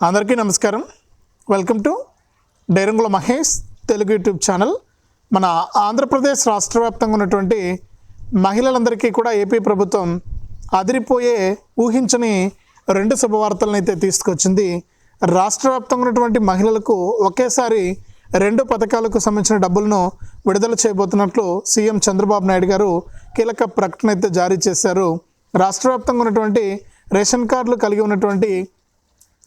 అందరికీ నమస్కారం. Welcome to డైరంగుల మహేష్ తెలుగు యూట్యూబ్ ఛానల్. మన ఆంధ్రప్రదేశ్ రాష్ట్ర వ్యాప్తంగా ఉన్నటువంటి మహిళలందరికీ కూడా ఏపీ ప్రభుత్వం అదిరిపోయే ఊహించని రెండు శుభవార్తలను అయితే తీసుకొచ్చింది. రాష్ట్ర వ్యాప్తంగా ఉన్నటువంటి మహిళలకు ఒకేసారి రెండు పథకాలకు సంబంధించిన డబ్బులను విడుదల చేయబోతున్నట్లు సీఎం చంద్రబాబు నాయుడు గారు కీలక ప్రకటన అయితే జారీ చేశారు. రాష్ట్ర వ్యాప్తంగా ఉన్నటువంటి రేషన్ కార్డులు కలిగి ఉన్నటువంటి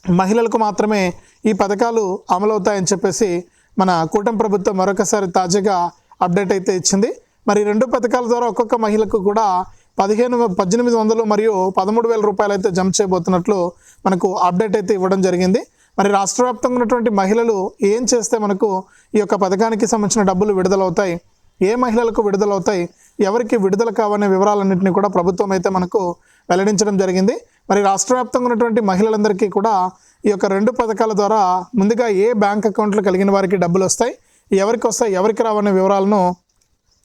మహిళలకు మాత్రమే ఈ పథకాలు అమలవుతాయని చెప్పేసి మన కూటమి ప్రభుత్వం మరొకసారి తాజాగా అప్డేట్ అయితే ఇచ్చింది. మరి రెండు పథకాల ద్వారా ఒక్కొక్క మహిళకు కూడా పదిహేను పద్దెనిమిది వందలు మరియు పదమూడు వేల రూపాయలు అయితే జమ చేయబోతున్నట్లు మనకు అప్డేట్ అయితే ఇవ్వడం జరిగింది. మరి రాష్ట్ర వ్యాప్తంగా ఉన్నటువంటి మహిళలు ఏం చేస్తే మనకు ఈ యొక్క పథకానికి సంబంధించిన డబ్బులు విడుదలవుతాయి? ఏ మహిళలకు విడుదలవుతాయి? ఎవరికి విడుదల కావనే వివరాలన్నింటినీ కూడా ప్రభుత్వం అయితే మనకు వెల్లడించడం జరిగింది. మరి రాష్ట్ర వ్యాప్తంగా ఉన్నటువంటి మహిళలందరికీ కూడా ఈ యొక్క రెండు పథకాల ద్వారా ముందుగా ఏ బ్యాంక్ అకౌంట్లు కలిగిన వారికి డబ్బులు వస్తాయి ఎవరికి వస్తాయి ఎవరికి రావనే వివరాలను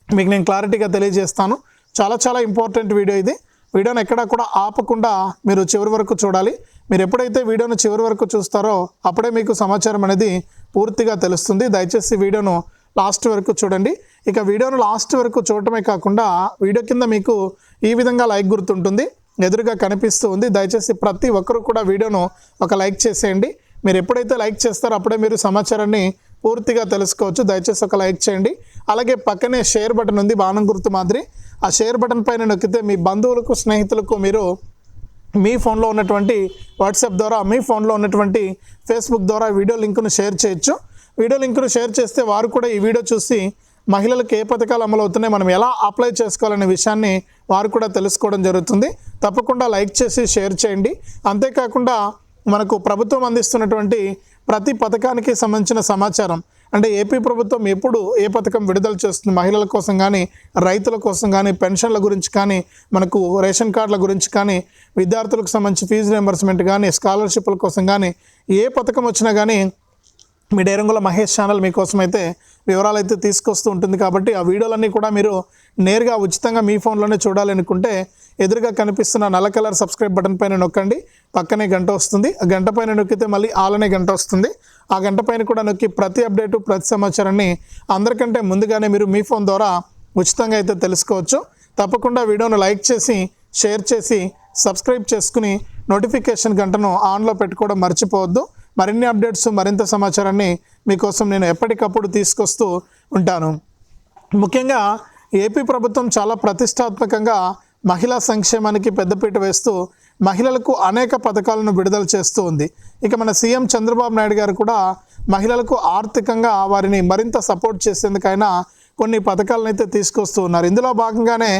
మీకు నేను క్లారిటీగా తెలియజేస్తాను. చాలా చాలా ఇంపార్టెంట్ వీడియో ఇది. వీడియోను ఎక్కడా కూడా ఆపకుండా మీరు చివరి వరకు చూడాలి. మీరు ఎప్పుడైతే వీడియోను చివరి వరకు చూస్తారో అప్పుడే మీకు సమాచారం అనేది పూర్తిగా తెలుస్తుంది. దయచేసి వీడియోను లాస్ట్ వరకు చూడండి. ఇక వీడియోను లాస్ట్ వరకు చూడటమే కాకుండా వీడియో కింద మీకు ఈ విధంగా లైక్ గుర్తుంటుంది. ఎదురుగా కనిపిస్తూ ఉంది. దయచేసి ప్రతి ఒక్కరు కూడా వీడియోను ఒక లైక్ చేసేయండి. మీరు ఎప్పుడైతే లైక్ చేస్తారో అప్పుడే మీరు సమాచారాన్ని పూర్తిగా తెలుసుకోవచ్చు. దయచేసి ఒక లైక్ చేయండి. అలాగే పక్కనే షేర్ బటన్ ఉంది బాణం గుర్తు మాదిరి. ఆ షేర్ బటన్ పైన నొక్కితే మీ బంధువులకు స్నేహితులకు మీరు మీ ఫోన్లో ఉన్నటువంటి వాట్సాప్ ద్వారా మీ ఫోన్లో ఉన్నటువంటి ఫేస్బుక్ ద్వారా వీడియో లింకును షేర్ చేయొచ్చు. వీడియో లింక్ను షేర్ చేస్తే వారు కూడా ఈ వీడియో చూసి మహిళలకు ఏ పథకాలు అమలు అవుతున్నాయి మనం ఎలా అప్లై చేసుకోవాలనే విషయాన్ని వారు కూడా తెలుసుకోవడం జరుగుతుంది. తప్పకుండా లైక్ చేసి షేర్ చేయండి. అంతేకాకుండా మనకు ప్రభుత్వం అందిస్తున్నటువంటి ప్రతి పథకానికి సంబంధించిన సమాచారం. అంటే ఏపీ ప్రభుత్వం ఎప్పుడు ఏ పథకం విడుదల చేస్తుంది? మహిళల కోసం కానీ రైతుల కోసం కానీ పెన్షన్ల గురించి కానీ మనకు రేషన్ కార్డుల గురించి కానీ విద్యార్థులకు సంబంధించి ఫీజు రియంబర్స్మెంట్ కానీ స్కాలర్షిప్ల కోసం కానీ ఏ పథకం వచ్చినా కానీ మీ డైరంగుల మహేష్ ఛానల్ మీకోసం అయితే వివరాలు అయితే తీసుకొస్తూ ఉంటుంది కాబట్టి ఆ వీడియోలన్నీ కూడా మీరు నేరుగా ఉచితంగా మీ ఫోన్లోనే చూడాలనుకుంటే ఎదురుగా కనిపిస్తున్న నల్ల కలర్ సబ్స్క్రైబ్ బటన్ పైన నొక్కండి. పక్కనే గంట వస్తుంది. ఆ గంట పైన నొక్కితే మళ్ళీ ఆలనే గంట వస్తుంది. ఆ గంట పైన కూడా నొక్కి ప్రతి అప్డేటు ప్రతి సమాచారాన్ని అందరికంటే ముందుగానే మీరు మీ ఫోన్ ద్వారా ఉచితంగా అయితే తెలుసుకోవచ్చు. తప్పకుండా వీడియోను లైక్ చేసి షేర్ చేసి సబ్స్క్రైబ్ చేసుకుని నోటిఫికేషన్ గంటను ఆన్లో పెట్టుకోవడం మర్చిపోవద్దు. మరిన్ని అప్డేట్స్ మరింత సమాచారాన్ని మీకోసం నేను ఎప్పటికప్పుడు తీసుకొస్తూ ఉంటాను. ముఖ్యంగా ఏపీ ప్రభుత్వం చాలా ప్రతిష్టాత్మకంగా మహిళా సంక్షేమానికి పెద్దపీట వేస్తూ మహిళలకు అనేక పథకాలను విడుదల చేస్తూ ఉంది. ఇక మన సీఎం చంద్రబాబు నాయుడు గారు కూడా మహిళలకు ఆర్థికంగా వారిని మరింత సపోర్ట్ చేసేందుకైనా కొన్ని పథకాలను అయితే తీసుకొస్తూ ఉన్నారు. ఇందులో భాగంగానే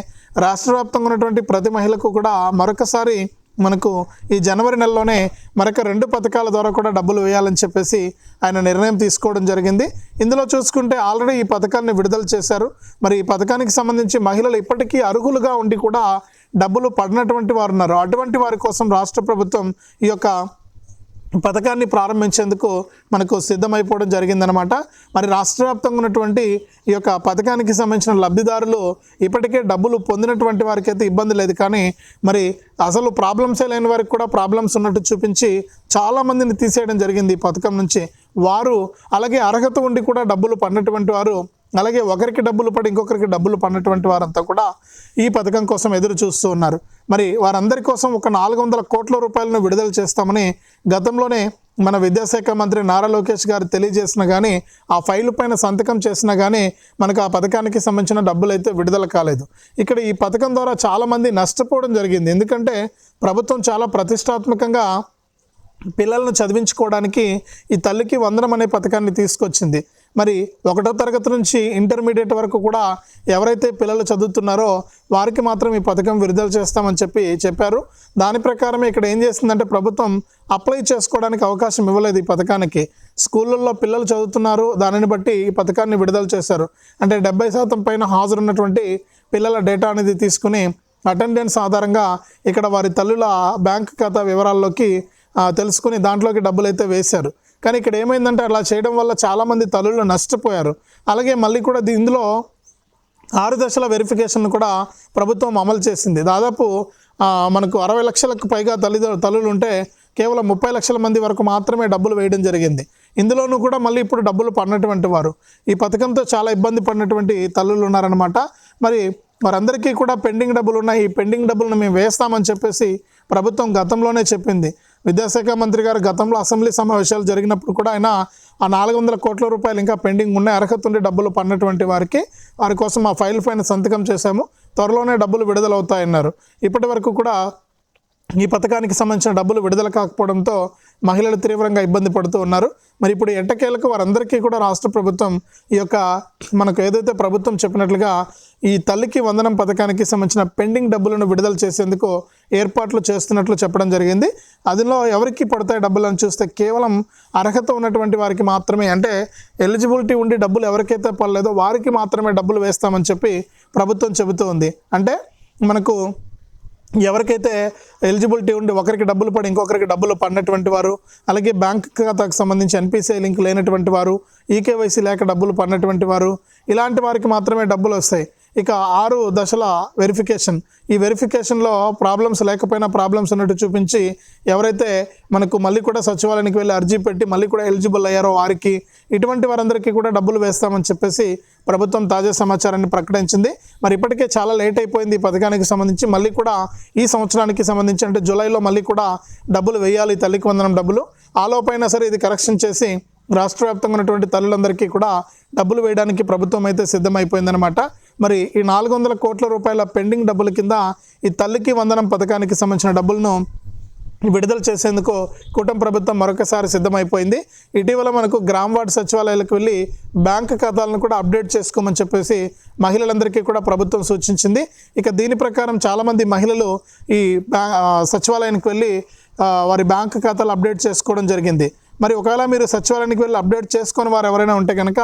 రాష్ట్ర వ్యాప్తంగా ఉన్నటువంటి ప్రతి మహిళకు కూడా మరొకసారి మనకు ఈ జనవరి నెలలోనే మరొక రెండు పథకాల ద్వారా కూడా డబ్బులు వేయాలని చెప్పేసి ఆయన నిర్ణయం తీసుకోవడం జరిగింది. ఇందులో చూసుకుంటే ఆల్రెడీ ఈ పథకాన్ని విడుదల చేశారు. మరి ఈ పథకానికి సంబంధించి మహిళలు ఇప్పటికీ అర్హులుగా ఉండి కూడా డబ్బులు పడినటువంటి వారు ఉన్నారు. అటువంటి వారి కోసం రాష్ట్ర ప్రభుత్వం ఈ యొక్క పథకాన్ని ప్రారంభించేందుకు మనకు సిద్ధమైపోవడం జరిగిందనమాట మరి రాష్ట్ర వ్యాప్తంగా ఉన్నటువంటి ఈ యొక్క పథకానికి సంబంధించిన లబ్ధిదారులు ఇప్పటికే డబ్బులు పొందినటువంటి వారికి అయితే ఇబ్బంది లేదు. కానీ మరి అసలు ప్రాబ్లమ్సే లేని వారికి కూడా ప్రాబ్లమ్స్ ఉన్నట్టు చూపించి చాలామందిని తీసేయడం జరిగింది ఈ పథకం నుంచి. వారు అలాగే అర్హత ఉండి కూడా డబ్బులు పడినటువంటి వారు అలాగే ఒకరికి డబ్బులు పడి ఇంకొకరికి డబ్బులు పడినటువంటి వారంతా కూడా ఈ పథకం కోసం ఎదురు చూస్తూ ఉన్నారు. మరి వారందరి కోసం ఒక నాలుగు వందల కోట్ల రూపాయలను విడుదల చేస్తామని గతంలోనే మన విద్యాశాఖ మంత్రి నారా లోకేష్ గారు తెలియజేసినా కానీ ఆ ఫైల్ పైన సంతకం చేసినా కానీ మనకు ఆ పథకానికి సంబంధించిన డబ్బులు అయితే విడుదల కాలేదు. ఇక్కడ ఈ పథకం ద్వారా చాలామంది నష్టపోవడం జరిగింది. ఎందుకంటే ప్రభుత్వం చాలా ప్రతిష్టాత్మకంగా పిల్లలను చదివించుకోవడానికి ఈ తల్లికి వందనం అనే పథకాన్ని తీసుకొచ్చింది. మరి ఒకటో తరగతి నుంచి ఇంటర్మీడియట్ వరకు కూడా ఎవరైతే పిల్లలు చదువుతున్నారో వారికి మాత్రం ఈ పథకం విడుదల చేస్తామని చెప్పి చెప్పారు. దాని ప్రకారమే ఇక్కడ ఏం చేసిందంటే ప్రభుత్వం అప్లై చేసుకోవడానికి అవకాశం ఇవ్వలేదు ఈ పథకానికి. స్కూళ్ళల్లో పిల్లలు చదువుతున్నారు దానిని బట్టి ఈ పథకాన్ని విడుదల చేశారు. అంటే డెబ్బై శాతం పైన హాజరున్నటువంటి పిల్లల డేటా అనేది తీసుకుని అటెండెన్స్ ఆధారంగా ఇక్కడ వారి తల్లుల బ్యాంక్ ఖాతా వివరాల్లోకి తెలుసుకుని దాంట్లోకి డబ్బులు అయితే వేశారు. కానీ ఇక్కడ ఏమైందంటే అలా చేయడం వల్ల చాలామంది తల్లులు నష్టపోయారు. అలాగే మళ్ళీ కూడా దీ- ఇందులో ఆరు దశల వెరిఫికేషన్ కూడా ప్రభుత్వం అమలు చేసింది. దాదాపు మనకు అరవై లక్షలకు పైగా తల్లిద తల్లులు ఉంటే కేవలం ముప్పై లక్షల మంది వరకు మాత్రమే డబ్బులు వేయడం జరిగింది. ఇందులోనూ కూడా మళ్ళీ ఇప్పుడు డబ్బులు పడినటువంటి వారు. ఈ పథకంతో చాలా ఇబ్బంది పడినటువంటి తల్లులు ఉన్నారనమాట మరి వారందరికీ కూడా పెండింగ్ డబ్బులు ఉన్నాయి ఈ పెండింగ్ డబ్బులను మేము వేస్తామని చెప్పేసి ప్రభుత్వం గతంలోనే చెప్పింది. విద్యాశాఖ మంత్రి గారు గతంలో అసెంబ్లీ సమావేశాలు జరిగినప్పుడు కూడా ఆయన ఆ నాలుగు వందల కోట్ల రూపాయలు ఇంకా పెండింగ్ ఉన్నాయి. అర్హత ఉండి డబ్బులు పడినటువంటి వారికి వారి కోసం ఆ ఫైల్ పైన సంతకం చేశాము. త్వరలోనే డబ్బులు విడుదలవుతాయన్నారు. ఇప్పటి వరకు కూడా ఈ పథకానికి సంబంధించిన డబ్బులు విడుదల కాకపోవడంతో మహిళలు తీవ్రంగా ఇబ్బంది పడుతూ ఉన్నారు. మరి ఇప్పుడు ఎట్టకేలకు వారందరికీ కూడా రాష్ట్ర ప్రభుత్వం ఈ యొక్క మనకు ఏదైతే ప్రభుత్వం చెప్పినట్లుగా ఈ తల్లికి వందనం పథకానికి సంబంధించిన పెండింగ్ డబ్బులను విడుదల చేసేందుకు ఏర్పాట్లు చేస్తున్నట్లు చెప్పడం జరిగింది. అందులో ఎవరికి పడతాయి డబ్బులు అని చూస్తే కేవలం అర్హత ఉన్నటువంటి వారికి మాత్రమే. అంటే ఎలిజిబిలిటీ ఉండి డబ్బులు ఎవరికైతే పడలేదో వారికి మాత్రమే డబ్బులు వేస్తామని చెప్పి ప్రభుత్వం చెబుతూ ఉంది. అంటే మనకు ఎవరికైతే ఎలిజిబిలిటీ ఉండి ఒకరికి డబ్బులు పడి ఇంకొకరికి డబ్బులు పడినటువంటి వారు అలాగే బ్యాంక్ ఖాతాకు సంబంధించి ఎన్పిసిఐ లింక్ లేనటువంటి వారు ఈకేవైసీ లేక డబ్బులు పడినటువంటి వారు ఇలాంటి వారికి మాత్రమే డబ్బులు వస్తాయి. ఇక ఆరు దశల వెరిఫికేషన్ ఈ వెరిఫికేషన్లో ప్రాబ్లమ్స్ లేకపోయినా ప్రాబ్లమ్స్ ఉన్నట్టు చూపించి ఎవరైతే మనకు మళ్ళీ కూడా సచివాలయానికి వెళ్ళి అర్జీ పెట్టి మళ్ళీ కూడా ఎలిజిబుల్ అయ్యారో వారికి ఇటువంటి వారందరికీ కూడా డబ్బులు వేస్తామని చెప్పేసి ప్రభుత్వం తాజా సమాచారాన్ని ప్రకటించింది. మరి ఇప్పటికే చాలా లేట్ అయిపోయింది ఈ పథకానికి సంబంధించి. మళ్ళీ కూడా ఈ సంవత్సరానికి సంబంధించి అంటే జూలైలో మళ్ళీ కూడా డబ్బులు వేయాలి తల్లికి వందనం డబ్బులు. ఆలోపైనా సరే ఇది కరెక్షన్ చేసి రాష్ట్ర వ్యాప్తంగా ఉన్నటువంటి తల్లులందరికీ కూడా డబ్బులు వేయడానికి ప్రభుత్వం అయితే సిద్ధమైపోయిందనమాట మరి ఈ నాలుగు వందల కోట్ల రూపాయల పెండింగ్ డబ్బుల కింద ఈ తల్లికి వందనం పథకానికి సంబంధించిన డబ్బులను విడుదల చేసేందుకు కుటుంబ ప్రభుత్వం మరొకసారి సిద్ధమైపోయింది. ఇటీవల మనకు గ్రామ వార్డు సచివాలయాలకు వెళ్ళి బ్యాంక్ ఖాతాలను కూడా అప్డేట్ చేసుకోమని చెప్పేసి మహిళలందరికీ కూడా ప్రభుత్వం సూచించింది. ఇక దీని ప్రకారం చాలామంది మహిళలు ఈ సచివాలయానికి వెళ్ళి వారి బ్యాంక్ ఖాతాలు అప్డేట్ చేసుకోవడం జరిగింది. మరి ఒకవేళ మీరు సచివాలయానికి వెళ్ళి అప్డేట్ చేసుకొని వారు ఎవరైనా ఉంటే కనుక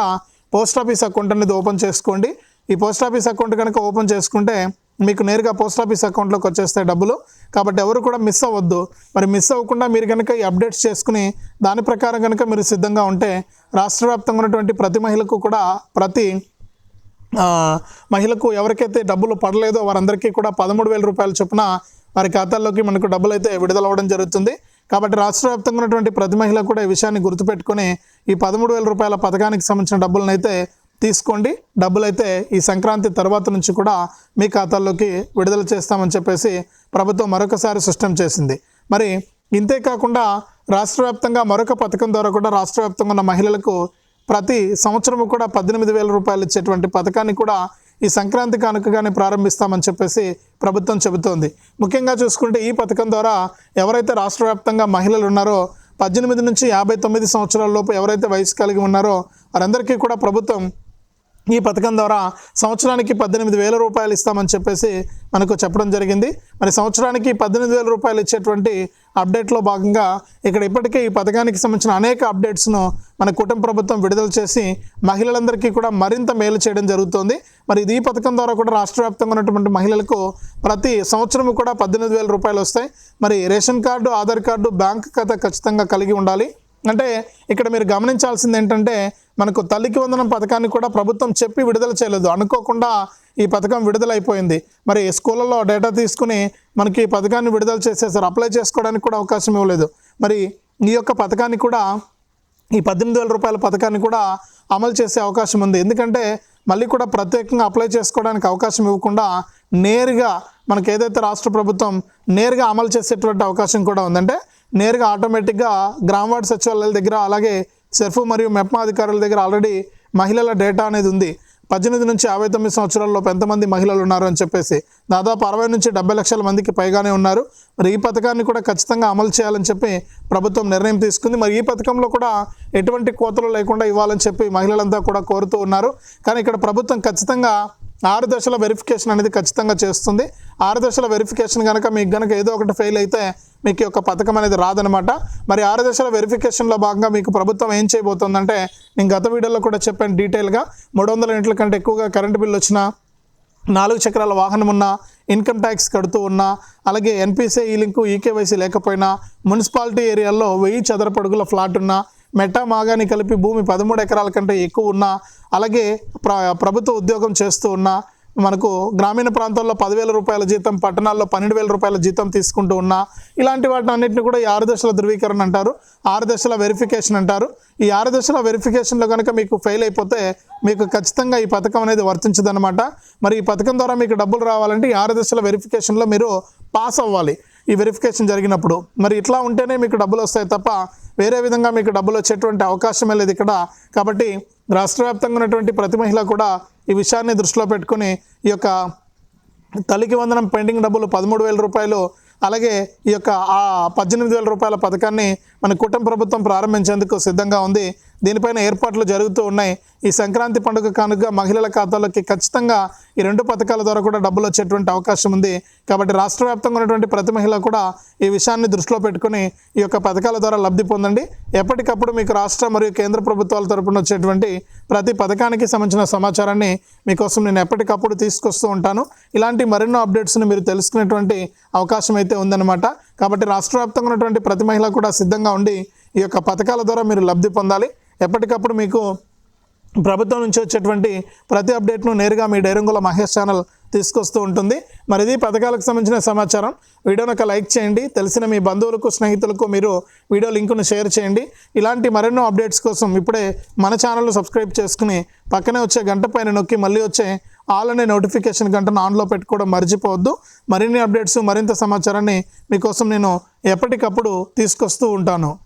పోస్ట్ ఆఫీస్ అకౌంట్ అనేది ఓపెన్ చేసుకోండి. ఈ పోస్ట్ ఆఫీస్ అకౌంట్ కనుక ఓపెన్ చేసుకుంటే మీకు నేరుగా పోస్ట్ ఆఫీస్ అకౌంట్లోకి వచ్చేస్తాయి డబ్బులు. కాబట్టి ఎవరు కూడా మిస్ అవ్వద్దు. మరి మిస్ అవ్వకుండా మీరు కనుక ఈ అప్డేట్స్ చేసుకుని దాని ప్రకారం కనుక మీరు సిద్ధంగా ఉంటే రాష్ట్ర వ్యాప్తంగా ఉన్నటువంటి ప్రతి మహిళకు కూడా ప్రతి మహిళకు ఎవరికైతే డబ్బులు పడలేదో వారందరికీ కూడా పదమూడు వేల రూపాయల చొప్పున వారి ఖాతాల్లోకి మనకు డబ్బులు అయితే విడుదల అవ్వడం జరుగుతుంది. కాబట్టి రాష్ట్ర వ్యాప్తంగా ఉన్నటువంటి ప్రతి మహిళ కూడా ఈ విషయాన్ని గుర్తుపెట్టుకుని ఈ పదమూడు వేల రూపాయల పథకానికి సంబంధించిన డబ్బులను అయితే తీసుకోండి. డబ్బులు అయితే ఈ సంక్రాంతి తర్వాత నుంచి కూడా మీ ఖాతాల్లోకి విడుదల చేస్తామని చెప్పేసి ప్రభుత్వం మరొకసారి స్పష్టం చేసింది. మరి ఇంతే కాకుండా రాష్ట్ర వ్యాప్తంగా మరొక పథకం ద్వారా కూడా రాష్ట్ర వ్యాప్తంగా ఉన్న మహిళలకు ప్రతి సంవత్సరము కూడా పద్దెనిమిది వేల రూపాయలు ఇచ్చేటువంటి పథకాన్ని కూడా ఈ సంక్రాంతి కానుకగానే ప్రారంభిస్తామని చెప్పేసి ప్రభుత్వం చెబుతోంది. ముఖ్యంగా చూసుకుంటే ఈ పథకం ద్వారా ఎవరైతే రాష్ట్ర వ్యాప్తంగా మహిళలు ఉన్నారో పద్దెనిమిది నుంచి యాభై తొమ్మిది సంవత్సరాల లోపు ఎవరైతే వయసు కలిగి ఉన్నారో వారందరికీ కూడా ప్రభుత్వం ఈ పథకం ద్వారా సంవత్సరానికి పద్దెనిమిది వేల రూపాయలు ఇస్తామని చెప్పేసి మనకు చెప్పడం జరిగింది. మరి సంవత్సరానికి పద్దెనిమిది వేల రూపాయలు ఇచ్చేటువంటి అప్డేట్లో భాగంగా ఇక్కడ ఇప్పటికే ఈ పథకానికి సంబంధించిన అనేక అప్డేట్స్ను మన కుటుంబ ప్రభుత్వం విడుదల చేసి మహిళలందరికీ కూడా మరింత మేలు చేయడం జరుగుతోంది. మరి ఇది ఈ పథకం ద్వారా కూడా రాష్ట్ర వ్యాప్తంగా ఉన్నటువంటి మహిళలకు ప్రతి సంవత్సరం కూడా పద్దెనిమిది వేల రూపాయలు వస్తాయి. మరి ration card Aadhaar card bank ఖాతా ఖచ్చితంగా కలిగి ఉండాలి. అంటే ఇక్కడ మీరు గమనించాల్సింది ఏంటంటే మనకు తల్లికి వందనం పథకాన్ని కూడా ప్రభుత్వం చెప్పి విడుదల చేయలేదు. అనుకోకుండా ఈ పథకం విడుదలైపోయింది. మరి స్కూళ్ళలో డేటా తీసుకుని మనకి ఈ పథకాన్ని విడుదల చేసేసారు. అప్లై చేసుకోవడానికి కూడా అవకాశం ఇవ్వలేదు. మరి ఈ యొక్క పథకాన్ని కూడా ఈ పద్దెనిమిది వేల రూపాయల పథకాన్ని కూడా అమలు చేసే అవకాశం ఉంది. ఎందుకంటే మళ్ళీ కూడా ప్రత్యేకంగా అప్లై చేసుకోవడానికి అవకాశం ఇవ్వకుండా నేరుగా మనకి ఏదైతే రాష్ట్ర ప్రభుత్వం నేరుగా అమలు చేసేటువంటి అవకాశం కూడా ఉందంటే నేరుగా ఆటోమేటిక్గా గ్రామ వార్డు సచివాలయాల దగ్గర అలాగే సెర్ఫ్ మరియు మెప్మా అధికారుల దగ్గర ఆల్రెడీ మహిళల డేటా అనేది ఉంది. పద్దెనిమిది నుంచి యాభై తొమ్మిది సంవత్సరాల్లో ఎంతమంది మహిళలు ఉన్నారు అని చెప్పేసి దాదాపు అరవై నుంచి డెబ్బై లక్షల మందికి పైగానే ఉన్నారు. మరి ఈ పథకాన్ని కూడా ఖచ్చితంగా అమలు చేయాలని చెప్పి ప్రభుత్వం నిర్ణయం తీసుకుంది. మరి ఈ పథకంలో కూడా ఎటువంటి కోతలు లేకుండా ఇవ్వాలని చెప్పి మహిళలంతా కూడా కోరుతూ ఉన్నారు. కానీ ఇక్కడ ప్రభుత్వం ఖచ్చితంగా ఆరు దశల వెరిఫికేషన్ అనేది ఖచ్చితంగా చేస్తుంది. ఆరు దశల వెరిఫికేషన్ కనుక మీకు కనుక ఏదో ఒకటి ఫెయిల్ అయితే మీకు యొక్క పథకం అనేది రాదనమాట. మరి ఆరు దశల వెరిఫికేషన్లో భాగంగా మీకు ప్రభుత్వం ఏం చేయబోతుందంటే నేను గత వీడియోలో కూడా చెప్పాను డీటెయిల్గా మూడు వందల ఇంట్ల కంటే ఎక్కువగా కరెంటు బిల్లు వచ్చినా నాలుగు చక్రాల వాహనం ఉన్నా ఇన్కమ్ ట్యాక్స్ కడుతూ ఉన్నా అలాగే ఎన్పిసిఐ ఈ లింకు ఈకేవైసీ లేకపోయినా మున్సిపాలిటీ ఏరియాల్లో వెయ్యి చదరపడుగుల ఫ్లాట్ ఉన్నా మెట్ట మాగాని కలిపి భూమి పదమూడు ఎకరాల కంటే ఎక్కువ ఉన్నా అలాగే ప్ర ప్రభుత్వ ఉద్యోగం చేస్తూ ఉన్నా మనకు గ్రామీణ ప్రాంతాల్లో పదివేల రూపాయల జీతం పట్టణాల్లో పన్నెండు వేల రూపాయల జీతం తీసుకుంటూ ఉన్నా ఇలాంటి వాటిని అన్నింటిని కూడా ఈ ఆరు దశల ధృవీకరణ అంటారు ఆరు దశల వెరిఫికేషన్ అంటారు. ఈ ఆరు దశల వెరిఫికేషన్లో కనుక మీకు ఫెయిల్ అయిపోతే మీకు ఖచ్చితంగా ఈ పథకం అనేది వర్తించదనమాట మరి ఈ పథకం ద్వారా మీకు డబ్బులు రావాలంటే ఈ ఆరు దశల వెరిఫికేషన్లో మీరు పాస్ అవ్వాలి. ఈ వెరిఫికేషన్ జరిగినప్పుడు. మరి ఇట్లా ఉంటేనే మీకు డబ్బులు వస్తాయి తప్ప వేరే విధంగా మీకు డబ్బులు వచ్చేటువంటి అవకాశమే లేదు ఇక్కడ. కాబట్టి రాష్ట్ర వ్యాప్తంగా ఉన్నటువంటి ప్రతి మహిళ కూడా ఈ విషయాన్ని దృష్టిలో పెట్టుకొని ఈ యొక్క తల్లికి వందనం పెండింగ్ డబ్బులు పదమూడు వేల రూపాయలు అలాగే ఈ యొక్క ఆ పద్దెనిమిది వేల రూపాయల పథకాన్ని మన కుటుంబ ప్రభుత్వం ప్రారంభించేందుకు సిద్ధంగా ఉంది. దీనిపైన ఏర్పాట్లు జరుగుతూ ఉన్నాయి. ఈ సంక్రాంతి పండుగ కానుక మహిళల ఖాతాలోకి ఖచ్చితంగా ఈ రెండు పథకాల ద్వారా కూడా డబ్బులు వచ్చేటువంటి అవకాశం ఉంది. కాబట్టి రాష్ట్ర వ్యాప్తంగా ఉన్నటువంటి ప్రతి మహిళ కూడా ఈ విషయాన్ని దృష్టిలో పెట్టుకుని ఈ యొక్క పథకాల ద్వారా లబ్ధి పొందండి. ఎప్పటికప్పుడు మీకు రాష్ట్ర మరియు కేంద్ర ప్రభుత్వాల తరపున వచ్చేటువంటి ప్రతి పథకానికి సంబంధించిన సమాచారాన్ని మీకోసం నేను ఎప్పటికప్పుడు తీసుకొస్తూ ఉంటాను. ఇలాంటి మరెన్నో అప్డేట్స్ని మీరు తెలుసుకునేటువంటి అవకాశం అయితే ఉందన్నమాట. కాబట్టి రాష్ట్ర వ్యాప్తంగా ఉన్నటువంటి ప్రతి మహిళ కూడా సిద్ధంగా ఉండి ఈ యొక్క పథకాల ద్వారా మీరు లబ్ధి పొందాలి. ఎప్పటికప్పుడు మీకు ప్రభుత్వం నుంచి వచ్చేటువంటి ప్రతి అప్డేట్ను నేరుగా మీ డైరంగుల మహేష్ ఛానల్ తీసుకొస్తూ ఉంటుంది. మరి ఇది పథకాలకు సంబంధించిన సమాచారం. వీడియోను ఒక లైక్ చేయండి. తెలిసిన మీ బంధువులకు స్నేహితులకు మీరు వీడియో లింకును షేర్ చేయండి. ఇలాంటి మరెన్నో అప్డేట్స్ కోసం ఇప్పుడే మన ఛానల్ను సబ్స్క్రైబ్ చేసుకుని పక్కనే వచ్చే గంట పైన నొక్కి మళ్ళీ వచ్చే ఆల్ అనే నోటిఫికేషన్ గంటను ఆన్లో పెట్టుకోవడం మర్చిపోవద్దు. మరిన్ని అప్డేట్స్ మరింత సమాచారాన్ని మీకోసం నేను ఎప్పటికప్పుడు తీసుకొస్తూ ఉంటాను.